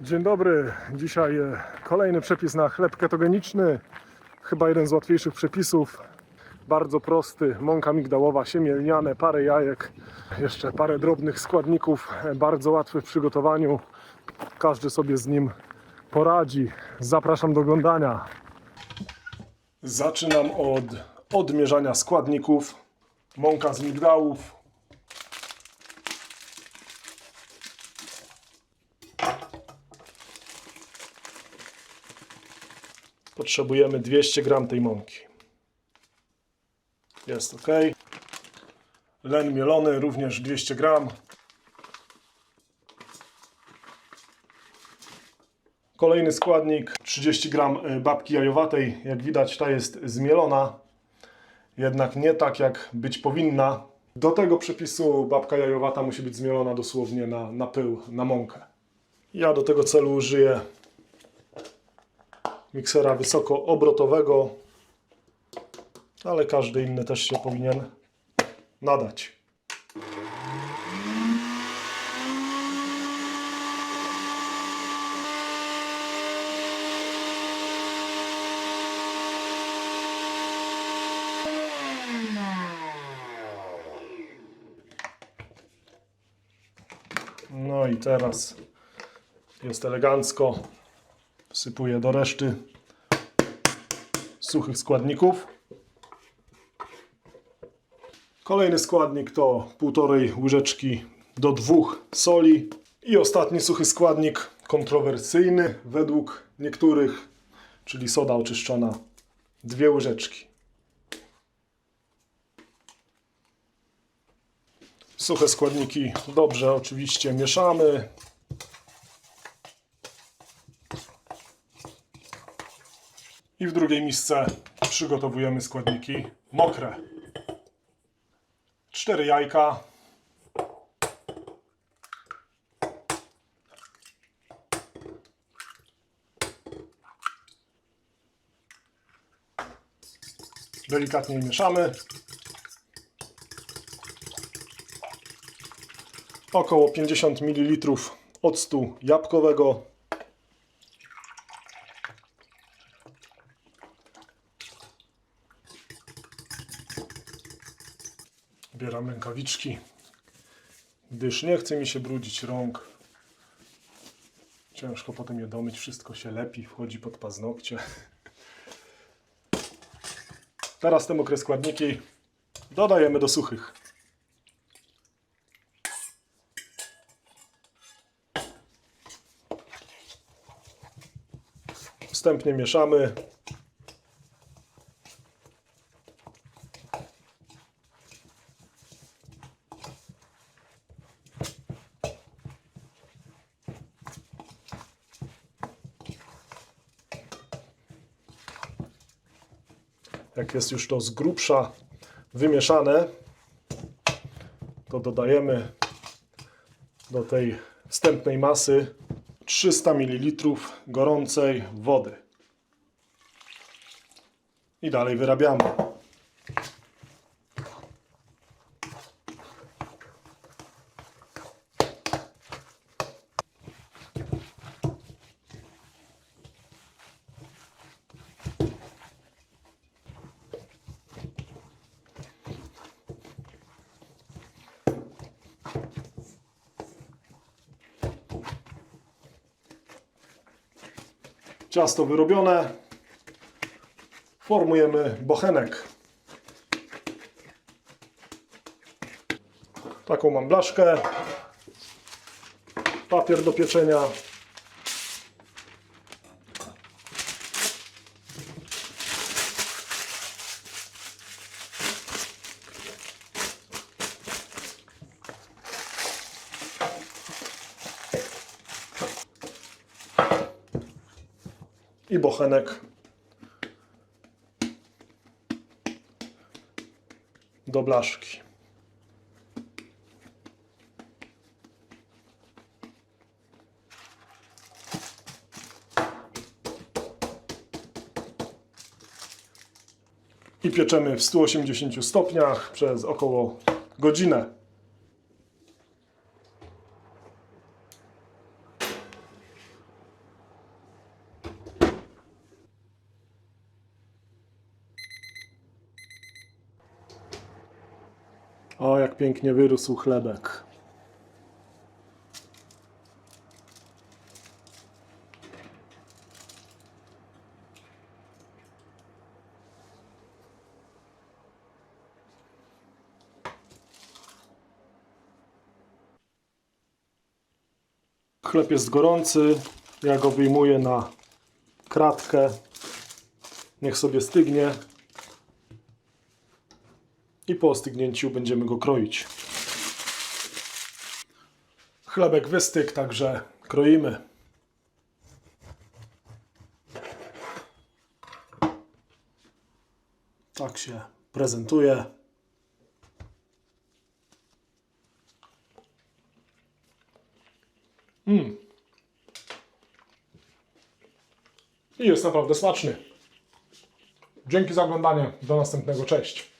Dzień dobry. Dzisiaj e, kolejny przepis na chleb ketogeniczny. Chyba jeden z łatwiejszych przepisów. Bardzo prosty. Mąka migdałowa, siemię lniane, parę jajek, jeszcze parę drobnych składników. e, Bardzo łatwy w przygotowaniu. Każdy sobie z nim poradzi. Zapraszam do oglądania. Zaczynam od odmierzania składników. Mąka z migdałów, Potrzebujemy 200 gram tej mąki. Jest ok. Len mielony również 200 gram. Kolejny składnik 30 gram y, babki jajowatej. Jak widać ta jest zmielona, jednak nie tak jak być powinna. Do tego przepisu babka jajowata musi być zmielona dosłownie na, na pył, na mąkę. Ja do tego celu użyję miksera wysokoobrotowego, ale każdy inny też się powinien nadać. No i teraz jest elegancko. Wsypuję do reszty suchych składników. Kolejny składnik to półtorej łyżeczki do dwóch soli. I ostatni suchy składnik, kontrowersyjny według niektórych, czyli soda oczyszczona, dwie łyżeczki. Suche składniki dobrze oczywiście mieszamy. I w drugiej misce przygotowujemy składniki mokre. Cztery jajka. Delikatnie mieszamy. Około 50 ml octu jabłkowego. Bieram rękawiczki, gdyż nie chce mi się brudzić rąk. Ciężko potem je domyć, wszystko się lepi, wchodzi pod paznokcie. Teraz te mokre składniki dodajemy do suchych. Wstępnie mieszamy. Jak jest już to z grubsza wymieszane, to dodajemy do tej wstępnej masy 300 ml gorącej wody. I dalej wyrabiamy. Ciasto wyrobione. Formujemy bochenek. Taką mam blaszkę. Papier do pieczenia. I bochenek do blaszki. I pieczemy w 180 stopniach przez około godzinę. O, jak pięknie wyrósł chlebek. Chleb jest gorący. Ja go wyjmuję na kratkę. Niech sobie stygnie. I po ostygnięciu będziemy go kroić. Chlebek wystygł, także kroimy. Tak się prezentuje. I jest naprawdę smaczny. Dzięki za oglądanie. Do następnego. Cześć.